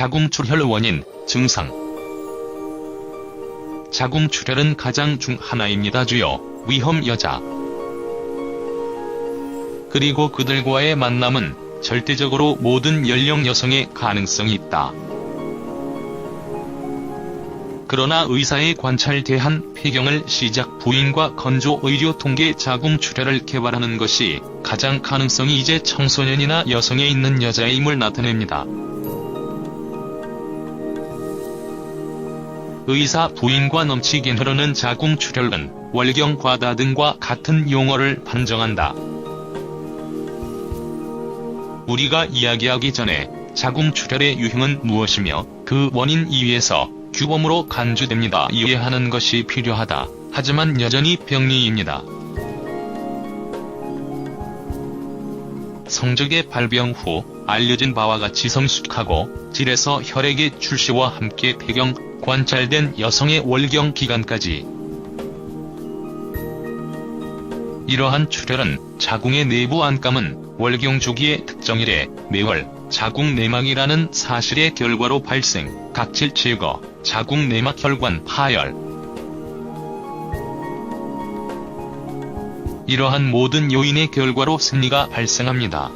자궁출혈 원인, 증상 자궁출혈은 가장 중 하나입니다. 주요 위험 여자 그리고 그들과의 만남은 절대적으로 모든 연령 여성의 가능성이 있다. 그러나 의사의 관찰 대한 폐경을 시작 부인과 건조 의료 통계 자궁 출혈을 개발하는 것이 가장 가능성이 이제 청소년이나 여성에 있는 여자임을 나타냅니다. 의사 부인과 넘치게 흐르는 자궁 출혈은 월경 과다 등과 같은 용어를 판정한다. 우리가 이야기하기 전에 자궁 출혈의 유형은 무엇이며 그 원인 이위에서 규범으로 간주됩니다. 이해하는 것이 필요하다. 하지만 여전히 병리입니다. 성적의 발병 후 알려진 바와 같이 성숙하고 질에서 혈액의 출시와 함께 폐경, 관찰된 여성의 월경 기간까지 이러한 출혈은 자궁의 내부 안감은 월경 주기의 특정일에 매월 자궁 내막이라는 사실의 결과로 발생, 각질 제거, 자궁 내막 혈관 파열. 이러한 모든 요인의 결과로 생리가 발생합니다.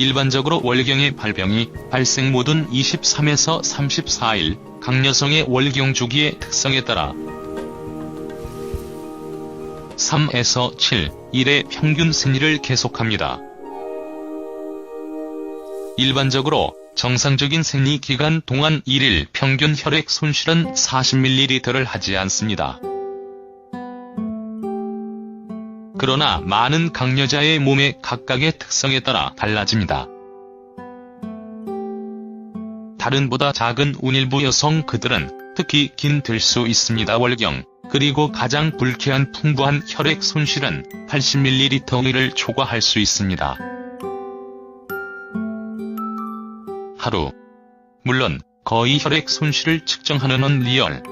일반적으로 월경의 발병이 발생 모든 23에서 34일, 각 여성의 월경 주기의 특성에 따라 3에서 7, 일의 평균 생리를 계속합니다. 일반적으로 정상적인 생리 기간 동안 1일 평균 혈액 손실은 40ml를 하지 않습니다. 그러나 많은 강여자의 몸의 각각의 특성에 따라 달라집니다. 다른보다 작은 운일부 여성 그들은 특히 긴 될 수 있습니다. 월경 그리고 가장 불쾌한 풍부한 혈액 손실은 80ml를 초과할 수 있습니다. 하루. 물론 거의 혈액 손실을 측정하는 건 리얼.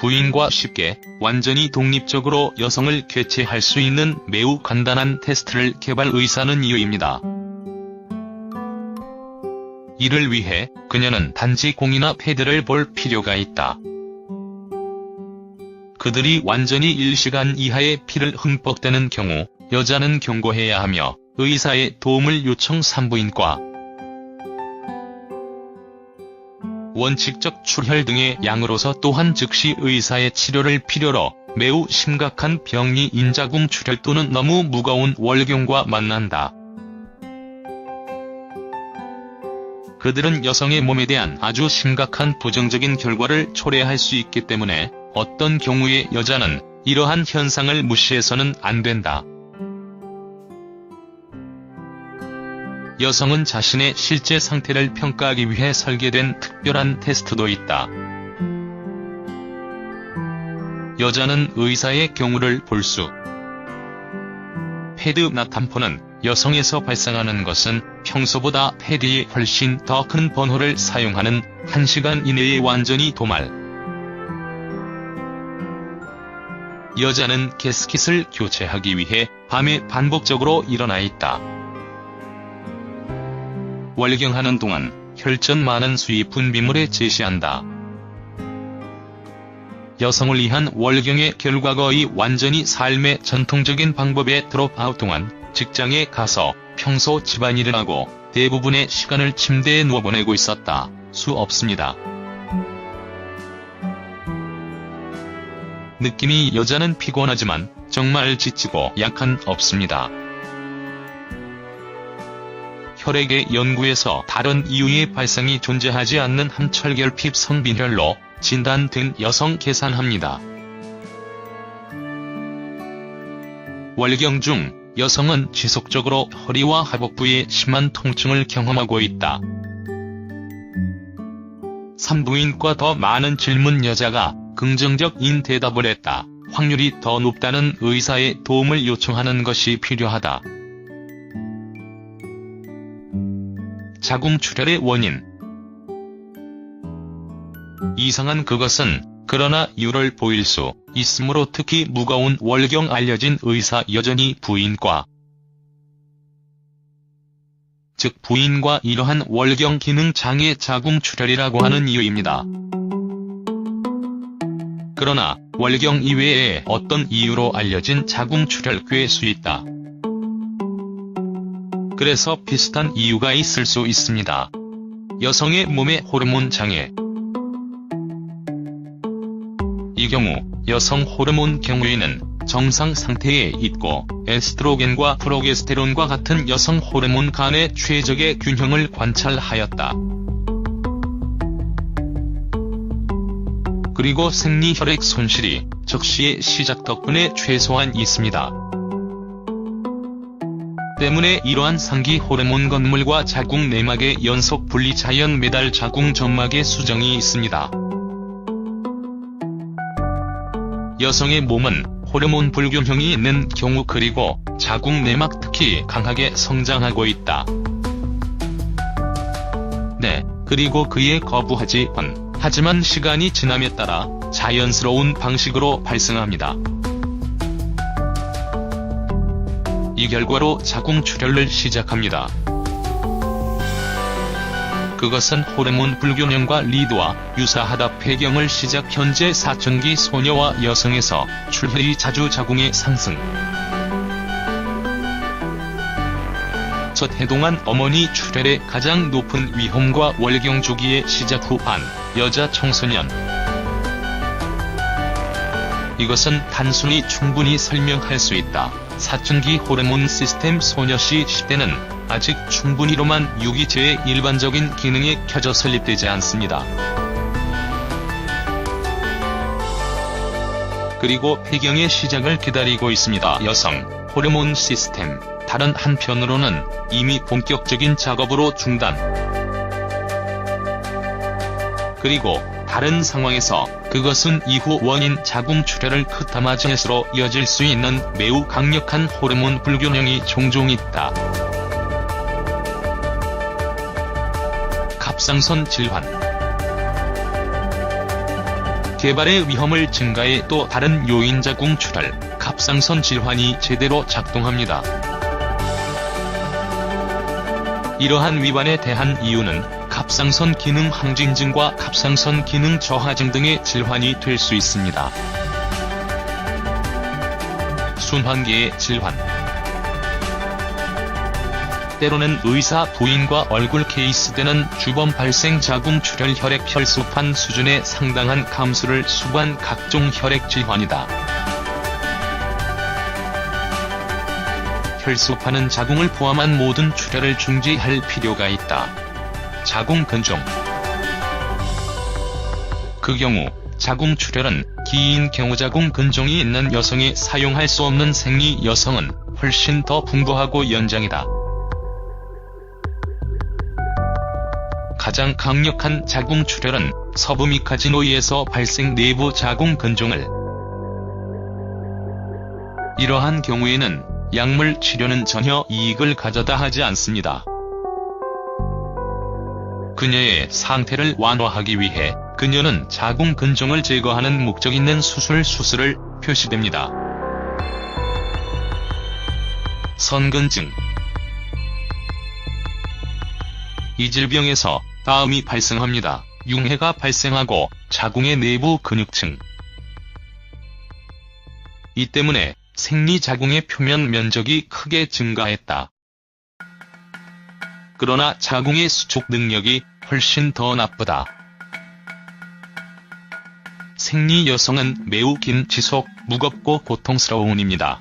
부인과 쉽게 완전히 독립적으로 여성을 괴체할 수 있는 매우 간단한 테스트를 개발 의사는 이유입니다. 이를 위해 그녀는 단지 공이나 패드를 볼 필요가 있다. 그들이 완전히 1시간 이하의 피를 흠뻑 대는 경우 여자는 경고해야 하며 의사의 도움을 요청 산부인과 원칙적 출혈 등의 양으로서 또한 즉시 의사의 치료를 필요로 매우 심각한 병리 인자궁 출혈 또는 너무 무거운 월경과 만난다. 그들은 여성의 몸에 대한 아주 심각한 부정적인 결과를 초래할 수 있기 때문에 어떤 경우에 여자는 이러한 현상을 무시해서는 안 된다. 여성은 자신의 실제 상태를 평가하기 위해 설계된 특별한 테스트도 있다. 여자는 의사의 경우를 볼 수. 패드 나 탐포는 여성에서 발생하는 것은 평소보다 패드에 훨씬 더 큰 번호를 사용하는 1시간 이내에 완전히 도말. 여자는 게스킷을 교체하기 위해 밤에 반복적으로 일어나 있다. 월경하는 동안 혈전 많은 수위 분비물에 제시한다. 여성을 위한 월경의 결과 거의 완전히 삶의 전통적인 방법에 드롭아웃 동안 직장에 가서 평소 집안일을 하고 대부분의 시간을 침대에 누워 보내고 있었다. 수 없습니다. 느낌이 여자는 피곤하지만 정말 지치고 약한 없습니다. 혈액의 연구에서 다른 이유의 발생이 존재하지 않는 함철결핍 성빈혈로 진단된 여성 계산합니다. 월경 중 여성은 지속적으로 허리와 하복부에 심한 통증을 경험하고 있다. 산부인과 더 많은 질문 여자가 긍정적인 대답을 했다. 확률이 더 높다는 의사의 도움을 요청하는 것이 필요하다. 자궁 출혈의 원인 이상한 그것은 그러나 이유를 보일 수 있으므로 특히 무거운 월경 알려진 의사 여전히 부인과 즉 부인과 이러한 월경 기능 장애 자궁 출혈이라고 하는 이유입니다. 그러나 월경 이외에 어떤 이유로 알려진 자궁 출혈 꽤 수 있다. 그래서 비슷한 이유가 있을 수 있습니다. 여성의 몸의 호르몬 장애. 이 경우 여성 호르몬 경우에는 정상 상태에 있고 에스트로겐과 프로게스테론과 같은 여성 호르몬 간의 최적의 균형을 관찰하였다. 그리고 생리 혈액 손실이 적시의 시작 덕분에 최소한 있습니다. 때문에 이러한 상기 호르몬 건물과 자궁 내막의 연속 분리 자연 매달 자궁 점막의 수정이 있습니다. 여성의 몸은 호르몬 불균형이 있는 경우 그리고 자궁 내막 특히 강하게 성장하고 있다. 네, 그리고 그에 거부하지 번. 하지만 시간이 지남에 따라 자연스러운 방식으로 발생합니다. 이 결과로 자궁 출혈을 시작합니다. 그것은 호르몬 불균형과 리드와 유사하다 폐경을 시작 현재 사춘기 소녀와 여성에서 출혈이 자주 자궁의 상승. 첫 해동한 어머니 출혈의 가장 높은 위험과 월경 주기의 시작 후반, 여자 청소년. 이것은 단순히 충분히 설명할 수 있다. 사춘기 호르몬 시스템 소녀시 시대는 아직 충분히로만 유기체의 일반적인 기능이 켜져 설립되지 않습니다. 그리고 폐경의 시작을 기다리고 있습니다. 여성 호르몬 시스템 다른 한편으로는 이미 본격적인 작업으로 중단. 그리고 다른 상황에서 그것은 이후 원인 자궁 출혈을 크타마즈넷으로 이어질 수 있는 매우 강력한 호르몬 불균형이 종종 있다. 갑상선 질환 개발의 위험을 증가해 또 다른 요인 자궁 출혈, 갑상선 질환이 제대로 작동합니다. 이러한 위반에 대한 이유는 갑상선 기능 항진증과 갑상선 기능 저하증 등의 질환이 될 수 있습니다. 순환계의 질환 때로는 의사 부인과 얼굴 케이스 때는 주범 발생 자궁 출혈 혈액 혈소판 수준의 상당한 감소를 수반 각종 혈액 질환이다. 혈소판은 자궁을 포함한 모든 출혈을 중지할 필요가 있다. 자궁 근종 그 경우 자궁 출혈은 기인 경우 자궁 근종이 있는 여성이 사용할 수 없는 생리 여성은 훨씬 더 풍부하고 연장이다. 가장 강력한 자궁 출혈은 서브미카지노이에서 발생 내부 자궁 근종을 이러한 경우에는 약물 치료는 전혀 이익을 가져다 하지 않습니다. 그녀의 상태를 완화하기 위해 그녀는 자궁 근종을 제거하는 목적 있는 수술 수술을 표시됩니다. 선근증 이 질병에서 다음이 발생합니다. 융해가 발생하고 자궁의 내부 근육층 이 때문에 생리 자궁의 표면 면적이 크게 증가했다. 그러나 자궁의 수축 능력이 훨씬 더 나쁘다. 생리 여성은 매우 긴 지속, 무겁고 고통스러운입니다.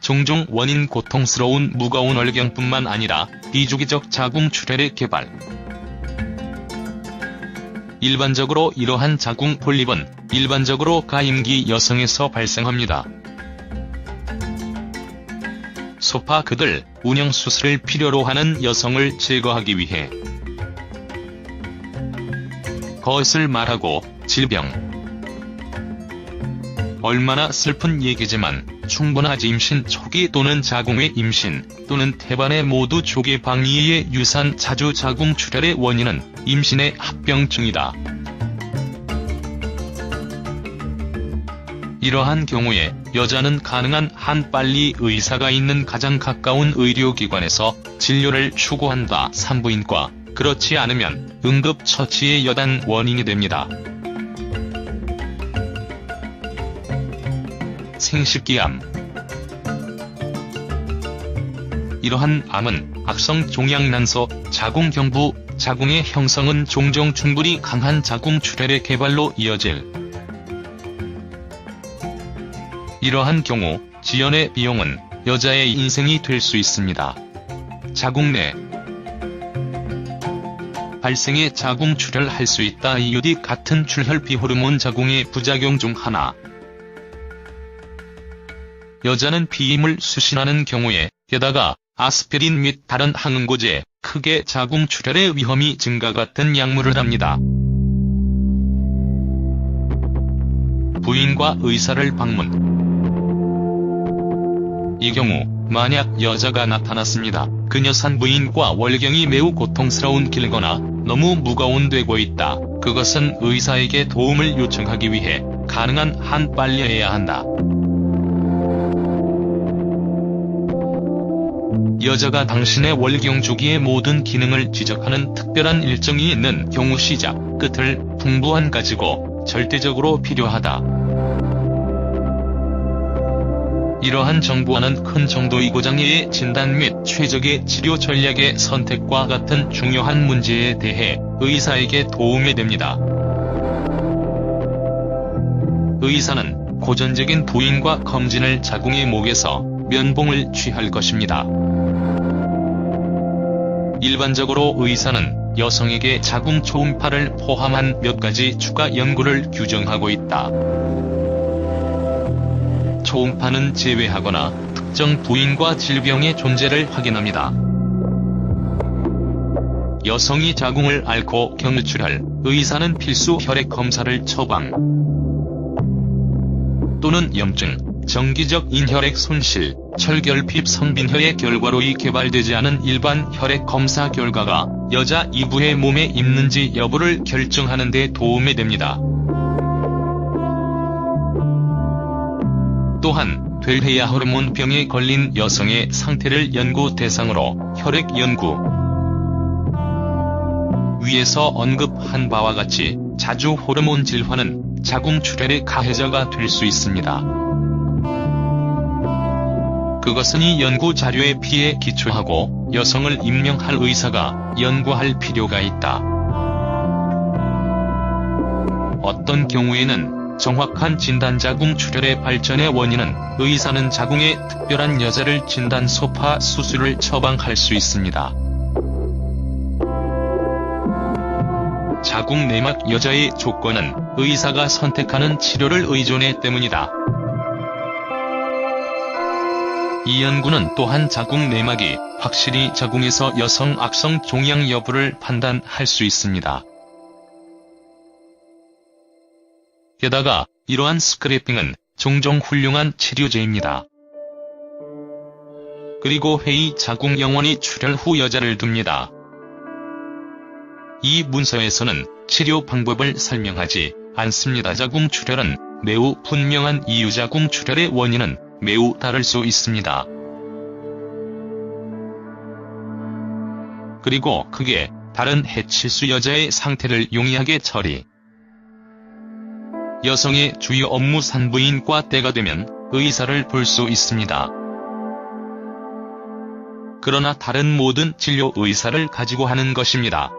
종종 원인 고통스러운 무거운 월경뿐만 아니라 비주기적 자궁 출혈의 개발. 일반적으로 이러한 자궁 폴립은 일반적으로 가임기 여성에서 발생합니다. 소파 그들 운영 수술을 필요로 하는 여성을 제거하기 위해 것을 말하고 질병 얼마나 슬픈 얘기지만 충분하지 임신 초기 또는 자궁의 임신 또는 태반의 모두 조기 방이의 유산 자주 자궁 출혈의 원인은 임신의 합병증이다. 이러한 경우에 여자는 가능한 한 빨리 의사가 있는 가장 가까운 의료기관에서 진료를 추구한다. 산부인과 그렇지 않으면 응급처치의 여단 원인이 됩니다. 생식기암 이러한 암은 악성 종양난소, 자궁경부, 자궁의 형성은 종종 충분히 강한 자궁출혈의 개발로 이어질 이러한 경우 지연의 비용은 여자의 인생이 될 수 있습니다. 자궁 내 발생의 자궁 출혈할 수 있다. 이유디 같은 출혈 비 호르몬 자궁의 부작용 중 하나. 여자는 비임을 수신하는 경우에 게다가 아스피린 및 다른 항응고제, 크게 자궁 출혈의 위험이 증가 같은 약물을 합니다. 부인과 의사를 방문 이 경우 만약 여자가 나타났습니다. 그녀 산부인과 월경이 매우 고통스러운 길거나 너무 무거운 되고 있다. 그것은 의사에게 도움을 요청하기 위해 가능한 한 빨리 해야 한다. 여자가 당신의 월경 주기의 모든 기능을 지적하는 특별한 일정이 있는 경우 시작, 끝을 풍부한 가지고 절대적으로 필요하다. 이러한 정보와는 큰 정도의 고장의 진단 및 최적의 치료 전략의 선택과 같은 중요한 문제에 대해 의사에게 도움이 됩니다. 의사는 고전적인 부인과 검진을 자궁의 목에서 면봉을 취할 것입니다. 일반적으로 의사는 여성에게 자궁 초음파를 포함한 몇 가지 추가 연구를 규정하고 있다. 초음파는 제외하거나 특정 부인과 질병의 존재를 확인합니다. 여성이 자궁을 앓고 경유출할 의사는 필수 혈액 검사를 처방 또는 염증, 정기적 인혈액 손실, 철결핍 성빈혈의 결과로 이 개발되지 않은 일반 혈액 검사 결과가 여자 이부의 몸에 있는지 여부를 결정하는 데 도움이 됩니다. 또한 될해야 호르몬병에 걸린 여성의 상태를 연구 대상으로 혈액 연구 위에서 언급한 바와 같이 자주 호르몬 질환은 자궁출혈의 가해자가 될 수 있습니다. 그것은 이 연구 자료에 비해 기초하고 여성을 임명할 의사가 연구할 필요가 있다. 어떤 경우에는 정확한 진단 자궁 출혈의 발전의 원인은 의사는 자궁에 특별한 여자를 진단 소파 수술을 처방할 수 있습니다. 자궁 내막 여자의 조건은 의사가 선택하는 치료를 의존해 때문이다. 이 연구는 또한 자궁 내막이 확실히 자궁에서 여성 악성 종양 여부를 판단할 수 있습니다. 게다가 이러한 스크래핑은 종종 훌륭한 치료제입니다. 그리고 회의 자궁 영원히 출혈 후 여자를 둡니다. 이 문서에서는 치료 방법을 설명하지 않습니다. 자궁 출혈은 매우 분명한 이유 자궁 출혈의 원인은 매우 다를 수 있습니다. 그리고 그게 다른 해칠수 여자의 상태를 용이하게 처리. 여성의 주요 업무 산부인과 때가 되면 의사를 볼 수 있습니다. 그러나 다른 모든 진료 의사를 가지고 하는 것입니다.